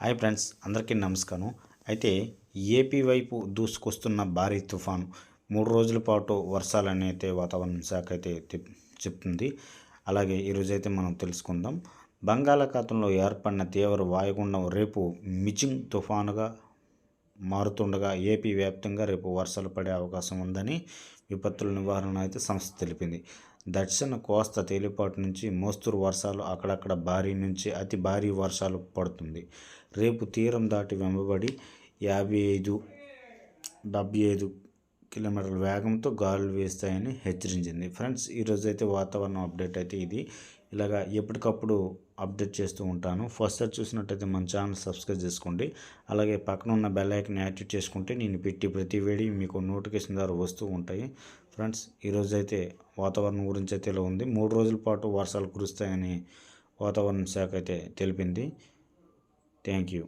Hi friends అందరికీ నమస్కారం. అయితే ఏపీ వైపు దూసుకొస్తున్న భారీ తుఫాను మూడు రోజుల పాటు వర్షాలని అయితే వాతావరణ శాఖ అయితే చెప్తుంది. అలాగే ఈరోజైతే మనం తెలుసుకుందాం. బంగాళాఖాతంలో ఏర్పడిన తీవ్ర వాయుగుండం రేపు మిచింగ్ తుఫానుగా మారుతుండగా ఏపీ వ్యాప్తంగా రేపు వర్షాలు పడే అవకాశం ఉందని విపత్తుల నివారణ అయితే సంస్థ తెలిపింది. దక్షిణ కోస్తా తేలిపాటి నుంచి మోస్తరు వర్షాలు అక్కడక్కడ భారీ నుంచి అతి భారీ వర్షాలు పడుతుంది. రేపు తీరం దాటి వెంబడి యాభై ఐదు డెబ్బై ఐదు కిలోమీటర్ల వేగంతో గాలులు వేస్తాయని హెచ్చరించింది. ఫ్రెండ్స్ ఈరోజు అయితే వాతావరణం అప్డేట్ అయితే ఇది. ఇలాగా ఎప్పటికప్పుడు అప్డేట్ చేస్తూ ఉంటాను. ఫస్ట్ సార్ చూసినట్టయితే మన ఛానల్ సబ్స్క్రైబ్ చేసుకోండి. అలాగే పక్కన ఉన్న బెల్ ఐకన్ యాక్టివేట్ చేసుకుంటే నేను పెట్టి ప్రతి వేడి మీకు నోటిఫికేషన్ ద్వారా వస్తూ ఉంటాయి. ఫ్రెండ్స్ ఈరోజు అయితే వాతావరణం గురించి అయితే ఇలా ఉంది. మూడు రోజుల పాటు వర్షాలు కురుస్తాయని వాతావరణ శాఖ అయితే తెలిపింది. Thank you.